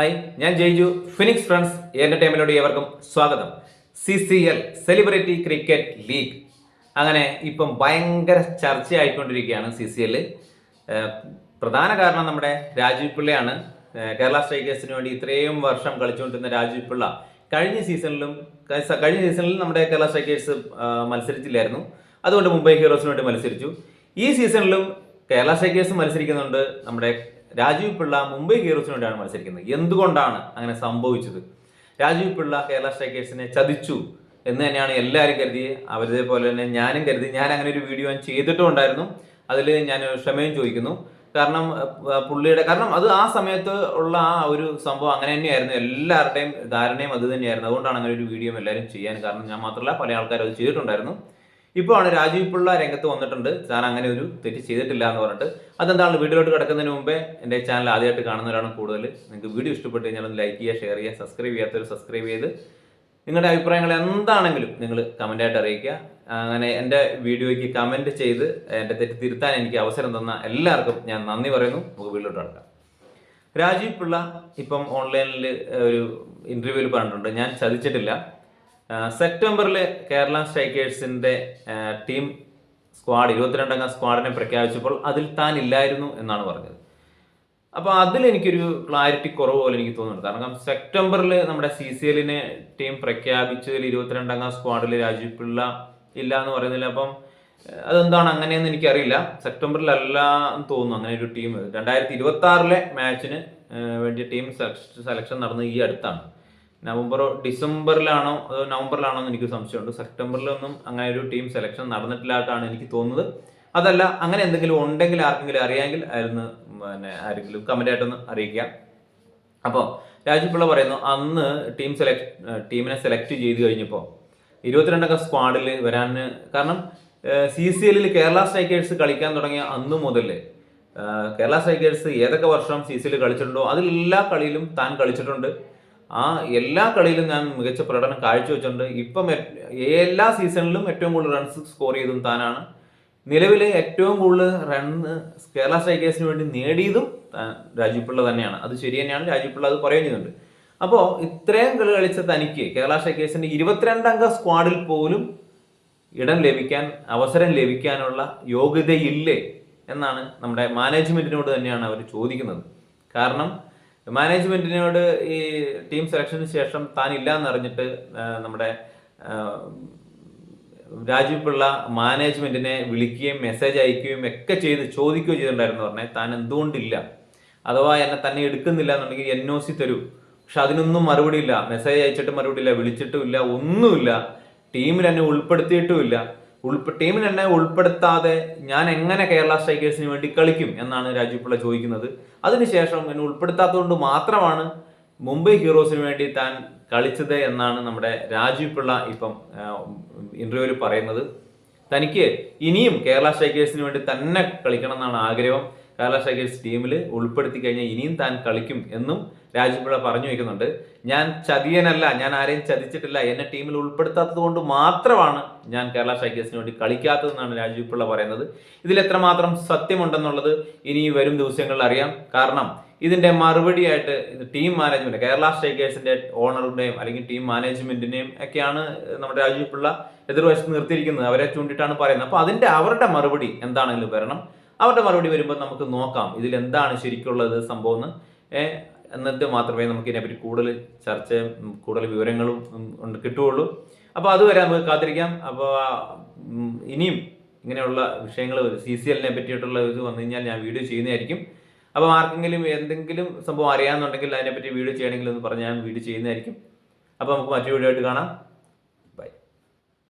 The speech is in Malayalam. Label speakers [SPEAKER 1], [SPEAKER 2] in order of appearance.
[SPEAKER 1] ഹായ് ഞാൻ ജയ്ജു. ഫിനിക്സ് ഫ്രണ്ട്സ് എന്റർടൈൻമെന്റോട് ഏവർക്കും സ്വാഗതം. C C L celebrity cricket league അങ്ങനെ ഇപ്പം ഭയങ്കര ചർച്ചയായിക്കൊണ്ടിരിക്കുകയാണ് സി സി എല്ല് പ്രധാന കാരണം നമ്മുടെ രാജീവ് പിള്ളയാണ്. കേരള സ്ട്രൈക്കേഴ്സിന് വേണ്ടി ഇത്രയും വർഷം കളിച്ചുകൊണ്ടിരുന്ന രാജീവ് പിള്ള കഴിഞ്ഞ സീസണിലും കഴിഞ്ഞ സീസണിൽ നമ്മുടെ കേരള സ്ട്രൈക്കേഴ്സ് മത്സരിച്ചില്ലായിരുന്നു. അതുകൊണ്ട് മുംബൈ ഹീറോസിന് വേണ്ടി മത്സരിച്ചു. ഈ സീസണിലും കേരള സ്ട്രൈക്കേഴ്സ് മത്സരിക്കുന്നുണ്ട് നമ്മുടെ രാജീവ് പിള്ള മുംബൈ ഹീറോസിന് വേണ്ടിയാണ് മത്സരിക്കുന്നത്. എന്തുകൊണ്ടാണ് അങ്ങനെ സംഭവിച്ചത്? രാജീവ് പിള്ള കേരള സ്ട്രൈക്കേഴ്സിനെ ചതിച്ചു എന്ന് തന്നെയാണ് എല്ലാവരും കരുതി. അവരുടെ പോലെ തന്നെ ഞാനും കരുതി. ഞാൻ അങ്ങനെ ഒരു വീഡിയോ ഞാൻ ചെയ്തിട്ടും ഉണ്ടായിരുന്നു അതിൽ ഞാൻ ക്ഷമയും ചോദിക്കുന്നു. കാരണം പുള്ളിയുടെ കാരണം അത് ആ സമയത്ത് ഉള്ള ആ ഒരു സംഭവം അങ്ങനെ തന്നെയായിരുന്നു. എല്ലാവരുടെയും ധാരണയും അത് തന്നെയായിരുന്നു. അതുകൊണ്ടാണ് അങ്ങനെ ഒരു വീഡിയോ എല്ലാവരും ചെയ്യാൻ കാരണം ഞാൻ മാത്രമല്ല പല ആൾക്കാരും അത് ചെയ്തിട്ടുണ്ടായിരുന്നു. ഇപ്പോൾ ആണ് രാജീവ് പിള്ള രംഗത്ത് വന്നിട്ടുണ്ട്. താൻ അങ്ങനെ ഒരു തെറ്റ് ചെയ്തിട്ടില്ല എന്ന് പറഞ്ഞിട്ട്. അതെന്താണ്? വീഡിയോയിലോട്ട് കിടക്കുന്നതിന് മുമ്പേ എന്റെ ചാനൽ ആദ്യമായിട്ട് കാണുന്നവരാണ് കൂടുതൽ. നിങ്ങൾക്ക് വീഡിയോ ഇഷ്ടപ്പെട്ട് കഴിഞ്ഞാൽ ഒന്ന് ലൈക്ക് ചെയ്യുക ഷെയർ ചെയ്യുക സബ്സ്ക്രൈബ് ചെയ്യാത്തവർ സബ്സ്ക്രൈബ് ചെയ്ത് നിങ്ങളുടെ അഭിപ്രായങ്ങൾ എന്താണെങ്കിലും നിങ്ങൾ കമന്റായിട്ട് അറിയിക്കുക. അങ്ങനെ എന്റെ വീഡിയോയ്ക്ക് കമന്റ് ചെയ്ത് എന്റെ തെറ്റ് തിരുത്താൻ എനിക്ക് അവസരം തന്ന എല്ലാവർക്കും ഞാൻ നന്ദി പറയുന്നു. നമുക്ക് വീട്ടിലോട്ട് കിടക്കാം. രാജീവ് പിള്ള ഇപ്പം ഓൺലൈനിൽ ഒരു ഇന്റർവ്യൂവിൽ പറഞ്ഞിട്ടുണ്ട്. ഞാൻ ചതിച്ചിട്ടില്ല. സെപ്റ്റംബറിൽ കേരള സ്ട്രൈക്കേഴ്സിന്റെ ടീം സ്ക്വാഡ് ഇരുപത്തിരണ്ടംഗ സ്ക്വാഡിനെ പ്രഖ്യാപിച്ചപ്പോൾ അതിൽ താൻ ഇല്ലായിരുന്നു എന്നാണ് പറഞ്ഞത്. അപ്പോൾ അതിൽ എനിക്കൊരു ക്ലാരിറ്റി കുറവ് പോലെ എനിക്ക് തോന്നുന്നുണ്ട്. കാരണം സെപ്റ്റംബറിൽ നമ്മുടെ സി സി എല്ലിനെ ടീം പ്രഖ്യാപിച്ചതിൽ ഇരുപത്തിരണ്ടംഗ സ്ക്വാഡിൽ രാജീവ് പിള്ള ഇല്ല എന്ന് പറയുന്നില്ല. അപ്പം അതെന്താണ് അങ്ങനെയെന്ന് എനിക്കറിയില്ല. സെപ്റ്റംബറിലല്ല എന്ന് തോന്നുന്നു അങ്ങനെ ഒരു ടീം. രണ്ടായിരത്തി ഇരുപത്തി ആറിലെ മാച്ചിന് വേണ്ടി ടീം സെലക്ഷൻ നടന്നത് ഈ അടുത്താണ്. നവംബറോ ഡിസംബറിലാണോ അതോ നവംബറിലാണോ എന്ന് എനിക്ക് സംശയമുണ്ട്. സെപ്റ്റംബറിലൊന്നും അങ്ങനെ ഒരു ടീം സെലക്ഷൻ നടന്നിട്ടില്ലാത്തതാണ് എനിക്ക് തോന്നുന്നത്. അതല്ല അങ്ങനെ എന്തെങ്കിലും ഉണ്ടെങ്കിൽ ആർക്കെങ്കിലും അറിയാമെങ്കിൽ ആയിരുന്നു പിന്നെ ആരെങ്കിലും കമന്റ് ആയിട്ടൊന്ന് അറിയിക്കുക. അപ്പോൾ രാജീവ് പിള്ള പറയുന്നു അന്ന് ടീം സെലക്ട് ടീമിനെ സെലക്ട് ചെയ്ത് കഴിഞ്ഞപ്പോൾ ഇരുപത്തിരണ്ടൊക്കെ സ്ക്വാഡിൽ വരാൻ കാരണം സി സി എല്ലിൽ കേരള സ്ട്രൈക്കേഴ്സ് കളിക്കാൻ തുടങ്ങിയ അന്ന് മുതൽ കേരള സ്ട്രൈക്കേഴ്സ് ഏതൊക്കെ വർഷം സി സി എല്ലിൽ കളിച്ചിട്ടുണ്ടോ അതിലെല്ലാ കളിയിലും താൻ കളിച്ചിട്ടുണ്ട്. ആ എല്ലാ കളിയിലും ഞാൻ മികച്ച പ്രകടനം കാഴ്ചവെച്ചിട്ടുണ്ട്. ഇപ്പം എല്ലാ സീസണിലും ഏറ്റവും കൂടുതൽ റൺസ് സ്കോർ ചെയ്തതും താനാണ്. നിലവിലെ ഏറ്റവും കൂടുതൽ റൺസ് കേരള സ്ട്രൈക്കേഴ്സിന് വേണ്ടി നേടിയതും രാജീവ് പിള്ള തന്നെയാണ്. അത് ശരി തന്നെയാണ്. രാജീവ് പിള്ള അത് പറയുകയും ചെയ്യുന്നുണ്ട്. അപ്പോൾ ഇത്രയും കളി കളിച്ച തനിക്ക് കേരള സ്ട്രൈക്കേഴ്സിന്റെ ഇരുപത്തിരണ്ടംഗ സ്ക്വാഡിൽ പോലും ഇടം ലഭിക്കാൻ അവസരം ലഭിക്കാനുള്ള യോഗ്യതയില്ലേ എന്നാണ് നമ്മുടെ മാനേജ്മെന്റിനോട് തന്നെയാണ് അവർ ചോദിക്കുന്നത്. കാരണം മാനേജ്മെന്റിനോട് ഈ ടീം സെലക്ഷന് ശേഷം താൻ ഇല്ല എന്നറിഞ്ഞിട്ട് നമ്മുടെ രാജീവ് പിള്ള മാനേജ്മെന്റിനെ വിളിക്കുകയും മെസ്സേജ് അയക്കുകയും ഒക്കെ ചെയ്ത് ചോദിക്കുകയും ചെയ്തിട്ടുണ്ടായിരുന്നു പറഞ്ഞേ താൻ എന്തുകൊണ്ടില്ല? അഥവാ എന്നെ തന്നെ എടുക്കുന്നില്ല എന്നുണ്ടെങ്കിൽ എൻ ഒ സി തരൂ. പക്ഷെ അതിനൊന്നും മറുപടി ഇല്ല മെസ്സേജ് അയച്ചിട്ട് മറുപടി ഇല്ല വിളിച്ചിട്ടുമില്ല ഒന്നുമില്ല. ടീമിൽ എന്നെ ഉൾപ്പെടുത്തിയിട്ടുമില്ല ഉൾപ്പെ ടീമിൽ എന്നെ ഉൾപ്പെടുത്താതെ ഞാൻ എങ്ങനെ കേരള സ്ട്രൈക്കേഴ്സിന് വേണ്ടി കളിക്കും എന്നാണ് രാജീവ് പിള്ള ചോദിക്കുന്നത്. അതിനുശേഷം എന്നെ ഉൾപ്പെടുത്താത്തതുകൊണ്ട് മാത്രമാണ് മുംബൈ ഹീറോസിന് വേണ്ടി താൻ കളിച്ചത് എന്നാണ് നമ്മുടെ രാജീവ് പിള്ള ഇപ്പം ഇന്റർവ്യൂവിൽ പറയുന്നത്. തനിക്ക് ഇനിയും കേരള സ്ട്രൈക്കേഴ്സിന് വേണ്ടി തന്നെ കളിക്കണം എന്നാണ് ആഗ്രഹം. കേരള ഷൈഗേഴ്സ് ടീമിൽ ഉൾപ്പെടുത്തി കഴിഞ്ഞാൽ ഇനിയും താൻ കളിക്കും എന്നും രാജീവ് പിള്ള പറഞ്ഞു വയ്ക്കുന്നുണ്ട് ഞാൻ ചതിയനല്ല ഞാൻ ആരെയും ചതിച്ചിട്ടില്ല. എന്നെ ടീമിൽ ഉൾപ്പെടുത്താത്തത് കൊണ്ട് മാത്രമാണ് ഞാൻ കേരള സ്ട്രൈക്കേഴ്സിന് വേണ്ടി കളിക്കാത്തതെന്നാണ് രാജീവ് പറയുന്നത്. ഇതിൽ എത്രമാത്രം സത്യമുണ്ടെന്നുള്ളത് ഇനി വരും ദിവസങ്ങളിൽ അറിയാം. കാരണം ഇതിന്റെ മറുപടിയായിട്ട് ടീം മാനേജ്മെന്റ് കേരള സ്ട്രൈക്കേഴ്സിന്റെ ഓണറുടെയും അല്ലെങ്കിൽ ടീം മാനേജ്മെന്റിനെയും ഒക്കെയാണ് നമ്മുടെ രാജീവ് പിള്ള എതിർവശത്ത് നിർത്തിയിരിക്കുന്നത്. അവരെ ചൂണ്ടിയിട്ടാണ് പറയുന്നത്. അപ്പൊ അതിന്റെ അവരുടെ മറുപടി എന്താണെങ്കിലും വരണം. അവരുടെ മറുപടി വരുമ്പോൾ നമുക്ക് നോക്കാം. ഇതിൽ എന്താണ് ശരിക്കുള്ളത് സംഭവം എന്ന്. എന്നിട്ട് മാത്രമേ നമുക്ക് ഇതിനെപ്പറ്റി കൂടുതൽ ചർച്ചയും കൂടുതൽ വിവരങ്ങളും കിട്ടുകയുള്ളൂ. അപ്പോൾ അതുവരെ നമുക്ക് കാത്തിരിക്കാം. അപ്പോൾ ഇനിയും ഇങ്ങനെയുള്ള വിഷയങ്ങൾ സി സി എല്ലിനെ പറ്റിയിട്ടുള്ള ഇത് വന്നു കഴിഞ്ഞാൽ ഞാൻ വീഡിയോ ചെയ്യുന്നതായിരിക്കും. അപ്പോൾ ആർക്കെങ്കിലും എന്തെങ്കിലും സംഭവം അറിയാമെന്നുണ്ടെങ്കിൽ അതിനെപ്പറ്റി വീഡിയോ ചെയ്യണമെങ്കിൽ ഒന്ന് പറഞ്ഞാൽ ഞാൻ വീഡിയോ ചെയ്യുന്നതായിരിക്കും. അപ്പോൾ നമുക്ക് മറ്റൊരു വീഡിയോ ആയിട്ട് കാണാം.